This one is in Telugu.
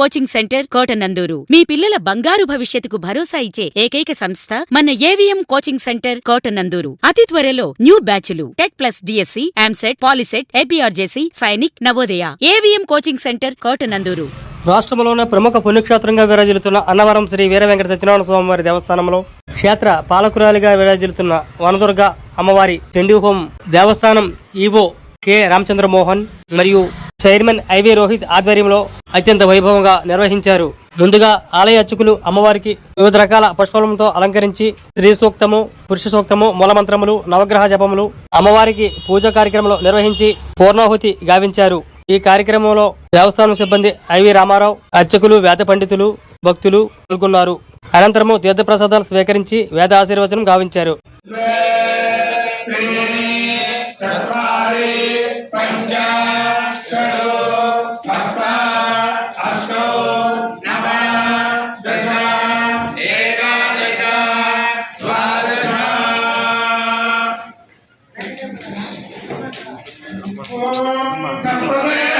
Coaching centre Kotananduru. మీ పిల్లల బంగారు భవిష్యత్తుకు భరోసా ఇచ్చే ఏకైక సంస్థ మన ఏవిఎం కోచింగ్ సెంటర్ కోటనందూరు. అతి త్వరలో న్యూ బ్యాచ్లు. TET plus DSC ఆమ్సెట్ POLYCET APRJC Sainik Navodaya. AVM coaching centre Kotananduru. రాష్ట్రంలోనే ప్రముఖ పుణ్యక్షేత్రంగా విరాజిల్లుతున్న అన్నవరం శ్రీ వీర వెంకట సత్యనారాయణ స్వామివారి దేవస్థానంలో క్షేత్ర పాలకురాలిగా విరాజిల్లుతున్న వనదుర్గ అమ్మవారి టెండి హోం దేవస్థానం ఈవో కె రామచంద్ర మోహన్ మరియు చైర్మన్ ఐవి రోహిత్ ఆధ్వర్యంలో అత్యంత వైభవంగా నిర్వహించారు. ముందుగా ఆలయ అర్చకులు అమ్మవారికి వివిధ రకాల పుష్పలతో అలంకరించి స్త్రీ సూక్తము పురుష సూక్తము మూలమంత్రములు నవగ్రహ జపములు అమ్మవారికి పూజ కార్యక్రమంలో నిర్వహించి పూర్ణాహుతి గావించారు. ఈ కార్యక్రమంలో దేవస్థానం సిబ్బంది ఐవి రామారావు అర్చకులు వేద పండితులు భక్తులు పాల్గొన్నారు. అనంతరము తీర్థప్రసాదాలు స్వీకరించి వేద ఆశీర్వచనం గావించారు. oh my god